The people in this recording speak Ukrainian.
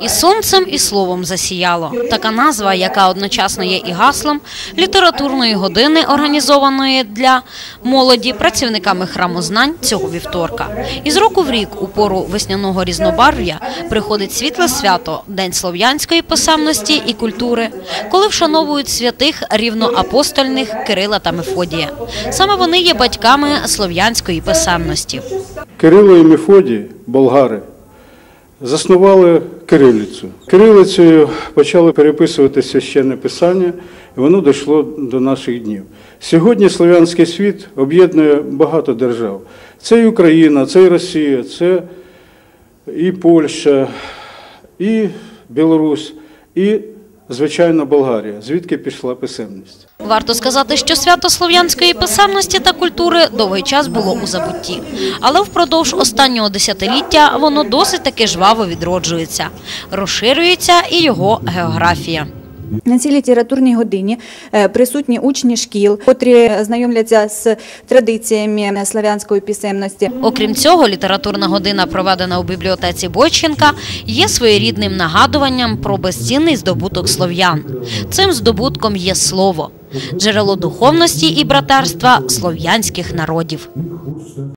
І сонцем, і словом засіяло. Така назва, яка одночасно є і гаслом літературної години, організованої для молоді працівниками храму знань цього вівторка. І з року в рік, у пору весняного різнобарв'я, приходить світле свято День слов'янської писемності і культури, коли вшановують святих рівноапостольних Кирила та Мефодія. Саме вони є батьками слов'янської писемності. Кирило і Мефодій, болгари, заснували кирилицю. Кирилицею почали переписувати священне писання, і воно дійшло до наших днів. Сьогодні слов'янський світ об'єднує багато держав. Це і Україна, це і Росія, це і Польща, і Білорусь, і, звичайно, Болгарія, звідки пішла писемність. Варто сказати, що свято слов'янської писемності та культури довгий час було у забутті. Але впродовж останнього десятиліття воно досить таки жваво відроджується. Розширюється і його географія. На цій літературній годині е, присутні учні шкіл, котрі знайомляться з традиціями славянської писемності. Окрім цього, літературна година, проведена у бібліотеці Бойченка, є своєрідним нагадуванням про безцінний здобуток слов'ян. Цим здобутком є слово, джерело духовності і братерства слов'янських народів.